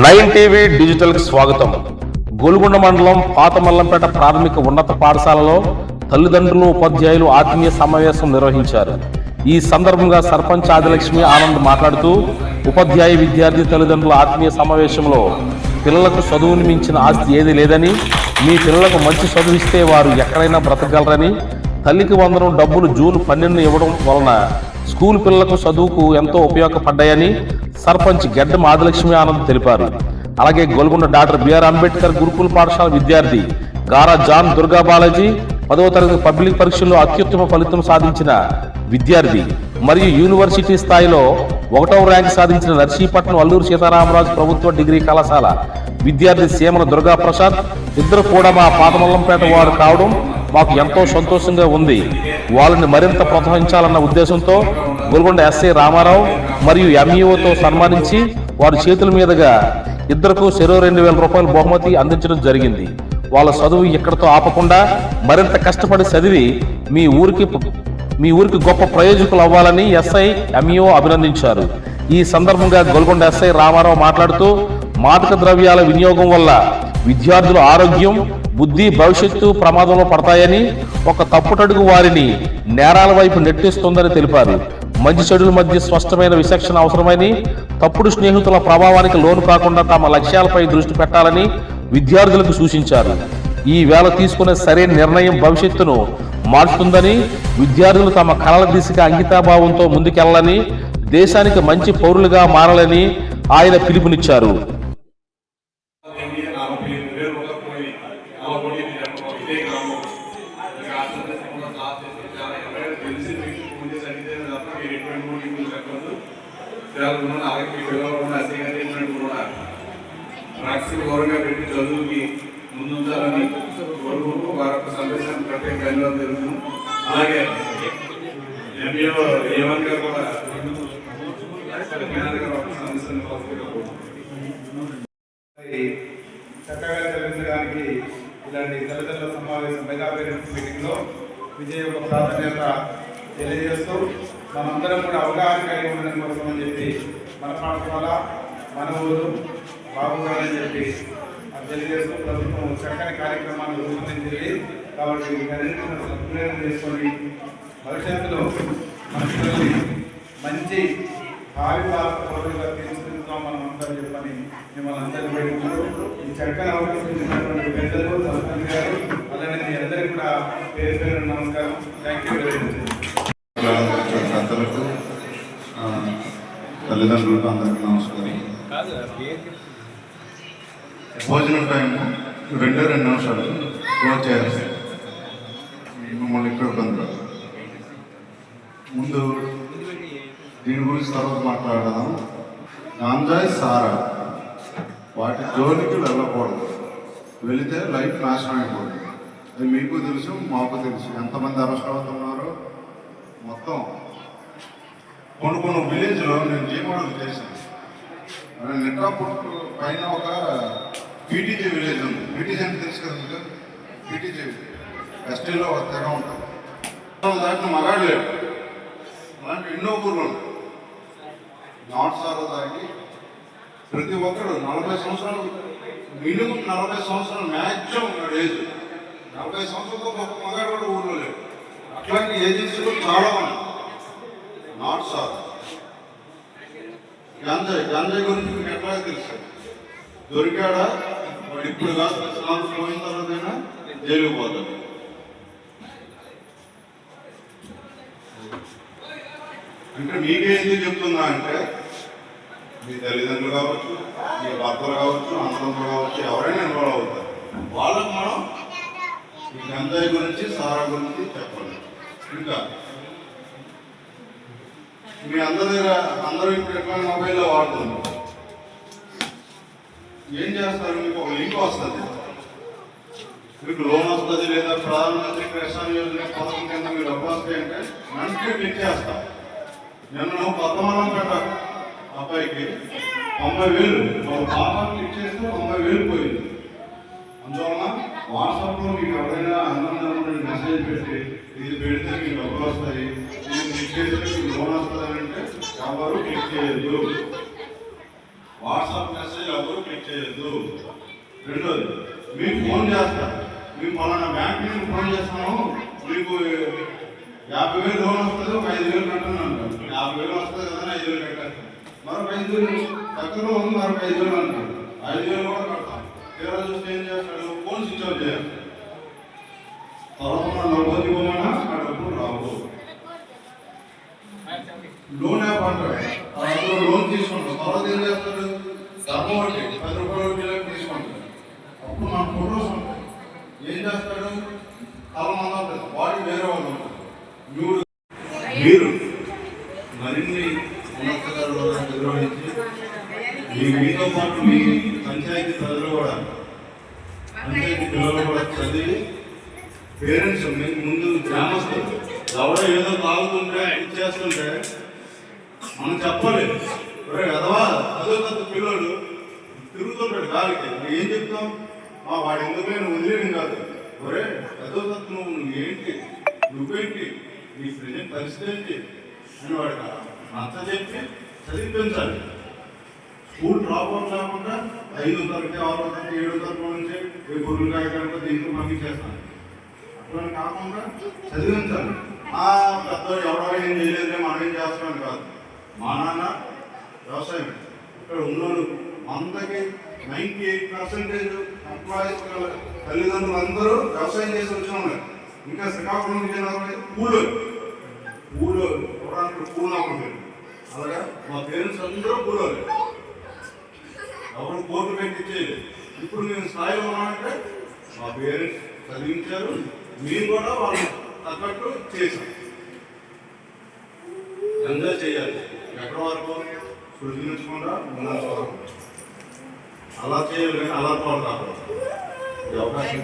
Nine TV digital స్వాగతం. గోల్గొండ మండలం పాతమల్లంపేట ప్రాథమిక ఉన్నత పాఠశాలలో తల్లిదండ్రులు ఉపాధ్యాయులు ఆత్మీయ సమావేశం నిర్వహించారు. ఈ సందర్భంగా సర్పంచ్ ఆదిలక్ష్మి ఆనంద్ మాట్లాడుతూ ఉపాధ్యాయ విద్యార్థి తల్లిదండ్రుల ఆత్మీయ సమావేశంలో పిల్లలకు చదువుని మించిన ఆస్తి ఏది లేదని మీ పిల్లలకు మంచి చదువు ఇస్తే వారు ఎక్కడైనా బ్రతకగలరని తల్లికి వందనం డబ్బులు జూన్ పన్నెండు ఇవ్వడం వలన స్కూల్ పిల్లలకు చదువుకు ఎంతో ఉపయోగపడ్డాయని సర్పంచ్ గడ్డ మాధలక్ష్మి ఆనంద్ తెలిపారు. అలాగే గోల్గొండ డాక్టర్ బిఆర్ అంబేద్కర్ గురుకుల పాఠశాల విద్యార్థి గారా జాన్ దుర్గా బాలాజీ పదవ తరగతి పబ్లిక్ పరీక్షల్లో అత్యుత్తమ ఫలితం సాధించిన విద్యార్థి మరియు యూనివర్సిటీ స్థాయిలో ఒకటవ ర్యాంక్ సాధించిన నర్సీపట్నం అల్లూరు సీతారామరాజు ప్రభుత్వ డిగ్రీ కళాశాల విద్యార్థి సీమల దుర్గా ప్రసాద్ ఇద్దరు కూడా మా పాతమల్లంపేట వారు కావడం మాకు ఎంతో సంతోషంగా ఉంది. వాళ్ళని మరింత ప్రోత్సహించాలన్న ఉద్దేశంతో గోల్కొండ ఎస్ఐ రామారావు మరియు ఎంఈఓతో సన్మానించి వారి చేతుల మీదుగా ఇద్దరకు చెరో రెండు వేల రూపాయల బహుమతి అందించడం జరిగింది. వాళ్ళ చదువు ఇక్కడతో ఆపకుండా మరింత కష్టపడి చదివి మీ ఊరికి మీ ఊరికి గొప్ప ప్రయోజకులు అవ్వాలని ఎస్ఐ ఎంఈఓ అభినందించారు. ఈ సందర్భంగా గోల్కొండ ఎస్ఐ రామారావు మాట్లాడుతూ మాదక ద్రవ్యాల వినియోగం వల్ల విద్యార్థుల ఆరోగ్యం బుద్ధి భవిష్యత్తు ప్రమాదంలో పడతాయని ఒక తప్పుటడుగు వారిని నేరాల వైపు నెట్టిస్తుందని తెలిపారు. మంచి చెడుల మధ్య స్పష్టమైన విచక్షణ అవసరమని తప్పుడు స్నేహితుల ప్రభావానికి లోను కాకుండా తమ లక్ష్యాలపై దృష్టి పెట్టాలని విద్యార్థులకు సూచించారు. ఈ వేళ తీసుకునే సరైన నిర్ణయం భవిష్యత్తును మార్చుతుందని విద్యార్థులు తమ కళల దిశగా అంకితాభావంతో ముందుకెళ్ళని దేశానికి మంచి పౌరులుగా మారాలని ఆయన పిలుపునిచ్చారు ఏంటి నలభై ఎనిమిది వేలు ఉండకపోయి నలభై ఎనిమిది జన్మ ఇదే గ్రామం మీకు ఆశ్రమ సంబంధం క్లాస్ చేసి చాలా ఎవరైనా తెలిసి మీకు ముందు చదివితే తప్ప మీరు ఎటువంటి మూడు ఇంగ్లీష్ చెప్పదు చాలా అలాగే పిల్లలు కూడా డ్రగ్స్ని గౌరవంగా పెట్టి చదువుకి ముందుంచాలని కోరుకుంటూ వారి యొక్క సందేశాన్ని ప్రత్యేక ధన్యవాదాలు తెలుసు అలాగే ఎంఏఓ ఏమన్ గారు కూడా చక్కగా చదివించడానికి ఇలాంటి తల్లిదండ్రుల సమావేశం మెగా పేరెంట్స్ మీటింగ్లో విజయ యొక్క ప్రాధాన్యత తెలియజేస్తూ మనందరం కూడా అవగాహన కలిగి ఉండడం కోసం అని చెప్పి మన పాఠశాల మన ఊరు బాగుండాలని చెప్పి అది తెలియజేస్తూ ప్రభుత్వం చక్కని కార్యక్రమాన్ని రూపొందించింది కాబట్టి వీటన్నిటిని సద్వినియోగం చేసుకొని భవిష్యత్తులో మన పిల్లల్ని మంచి భావి భారత పౌరులుగా తీర్చిదిద్దుతాం మనం అందరం చెప్పని మిమ్మల్ని అందరూ వేడుకుంటూ ఈ చక్కని అవకాశం ఇచ్చినటువంటి పెద్దలు సర్పంచ్ గారు అలానే మీ అందరికీ కూడా పేరు పేరు నమస్కారం. థ్యాంక్ యూ వెరీ మచ్ పెద్దలకు ఆ, తల్లిదండ్రులకు అందరికీ నమస్కారం. భోజనం టైం రెండే రెండు నిమిషాలు. క్లోజ్ చేయాలి. మిమ్మల్ని ఇక్కడ కొందరు ముందు దీని గురించి తర్వాత మాట్లాడదాం. గాంజాయి సారా. వాటి జోలికి వెళ్ళకూడదు. వెళితే లైఫ్ నాశనం అయిపోతుంది. అది మీకు తెలుసు మాకు తెలుసు. ఎంతమంది అరెస్ట్ అవుతున్నారో? మొత్తం కొన్ని కొన్ని విలేజ్లో నేను జీమోడలు చేశాను. అదే పైన ఒక పీటీజీ విలేజ్ ఉంది. పీటీజీ అంటే తెలుసు కదా మీకు? పీటీజీ. ఎస్టీలో ఒక తెగ ఉంటుంది. దాంట్లో మగాడు లేడు అలాంటి ఎన్నో ఊర్లు ఉన్నాయి. నాట్ సారా దాటి ప్రతి ఒక్కరు నలభై సంవత్సరాలు మినిమం నలభై సంవత్సరాలు మ్యాక్సిమం ఏజ్. నలభై సంవత్సరాలతో ఒక మగాడు కూడా ఊర్లో లేడు. అట్లాంటి ఏజెన్సీలు చాలా ఉన్నాయి. Not sir. గాంజాయి గాంజాయి గురించి మీకు ఎట్లా తెలుసు? దొరికాడా? ఇప్పుడు కాదు ఇస్లాం పోయిన తర్వాతైనా జైలుకు పోతాడు. అంటే మీకే ఎందుకు చెప్తున్నా అంటే మీ తల్లిదండ్రులు కావచ్చు మీ భర్తలు కావచ్చు అన్నదమ్ములు కావచ్చు ఎవరైనా ఇన్వాల్వ్ అవుతారు. వాళ్ళకు మనం ఈ గంజాయి గురించి సారా గురించి చెప్పండి ఇంకా మీ అందరి దగ్గర అందరూ ఇప్పుడు ఎట్లా మొబైల్లో వాడుతున్నారు ఏం చేస్తారు? మీకు ఒక లింక్ వస్తుంది. మీకు లోన్ వస్తుంది లేదా ప్రధానమంత్రి కిసాన్ యోజన పథకం కింద మీరు డబ్బులు వస్తాయంటే వెంటనే క్లిక్ చేస్తాం. నేను పద్మనాభం పెట్ట అబ్బాయికి తొంభై వేలు. ఒక పాపం క్లిక్ చేస్తే తొంభై వేలు పోయింది. అందువలన వాట్సాప్లో మీకు ఎవరైనా అన్నం మెసేజ్ పెట్టి ఇది పెడితే మీకు డబ్బులు వస్తాయి. ఇది క్లిక్ చేస్తే మీకు లోన్ వస్తుంది. ఎవరు క్లిక్ చేయొద్దు. వాట్సాప్ మెసేజ్ ఎవరు క్లిక్ చేయొద్దు. రెండోది మీకు ఫోన్ చేస్తా. మేము పలానా బ్యాంక్ నుంచి ఫోన్ చేస్తాము మీకు యాభై వేలు లోన్ వస్తుంది ఒక ఐదు వేలు కట్టను యాభై వేలు వస్తుంది కదా ఐదు వేలు కట్టారు మరొక ఐదు వేలు దగ్గరలో ఉంది మరొక ఐదు వేలు అంటారు. ఐదు వేలు కూడా కడతాం. తీరా చూస్తే ఏం చేస్తాడు? ఫోన్ స్విచ్ ఆఫ్ చేయాలి. తర్వాత మనం డబ్బులు ఇవ్వమన్నా ఆ డబ్బులు రావు లోన్ యాప్ అంటారు అందులో లోన్ తీసుకుంటారు. తర్వాత ఏం చేస్తారు? డబ్బు ఒకటి పది రూపాయలు వడ్డీలకు అప్పుడు మన ఫోటోస్ ఉంటాయి. ఏం చేస్తాడు తల మంది బాడీ వేరే వాళ్ళు ఉంటారు. మీరు మరిన్ని ఉన్నతాలు నిర్వహించి మీ మీతో పాటు మీ పంచాయతీ ప్రజలు కూడా పంచాయతీ పిల్లలు కూడా చదివి పేరెంట్స్ మీకు ముందు గ్రామస్తులు ఎవడో ఏదో తాగుతుంటే ఇచ్చేస్తుంటే మనం చెప్పాలి ఒరే అదవా అదో పెద్ద పిల్లడు. తిరుగుతుంటాడు గాలికి. నువ్వు ఏం చెప్తాం మా వాడు ఎందుకు నువ్వు వదిలేయడం కాదు. ఒరే అదో నువ్వు ఏంటి? నువ్వేంటి? నీ ప్రజెంట్ పరిస్థితి ఏంటి? అని వాడికి అంత చెప్పి చదివించాలి. స్కూల్ డ్రాప్ అవుట్ కాకుండా ఐదో తరగతి ఆరో తరగతి ఏడో తరగతి నుంచి ఏ గురువులు కాయకుండా దీంట్లో పంపించేస్తాను. అట్లా కాకుండా చదివించాలి. ఆ పెద్ద ఎవరు ఏం చేయలేదే మనం ఏం చేస్తున్నాం కాదు మా నాన్న వ్యవసాయం ఇక్కడ ఉన్నోళ్ళు వందకి నైంటీ ఎయిట్ పర్సెంటేజ్ ఎంప్లాయీస్ తల్లిదండ్రులు అందరూ వ్యవసాయం చేసి వచ్చిన ఉన్నారు ఇంకా శ్రీకాకుళం విజయనగరం పూలు పూలు చూడడానికి పూలు ఉంటుంది అలాగా? మా పేరెంట్స్ అందరూ పూలోలే ఎవరు కోర్టు పెట్టించేది ఇప్పుడు మేము స్థాయిలో ఉన్నామంటే మా పేరెంట్స్ చదివించారు. మేము కూడా వాళ్ళు తగ్గట్టు చేసాం ఎంజాయ్ చేయాలి. ఎక్కడ వరకు సృష్టించకుండా ఉన్నంత అలా చేయాలి అలా తోడు అవకాశం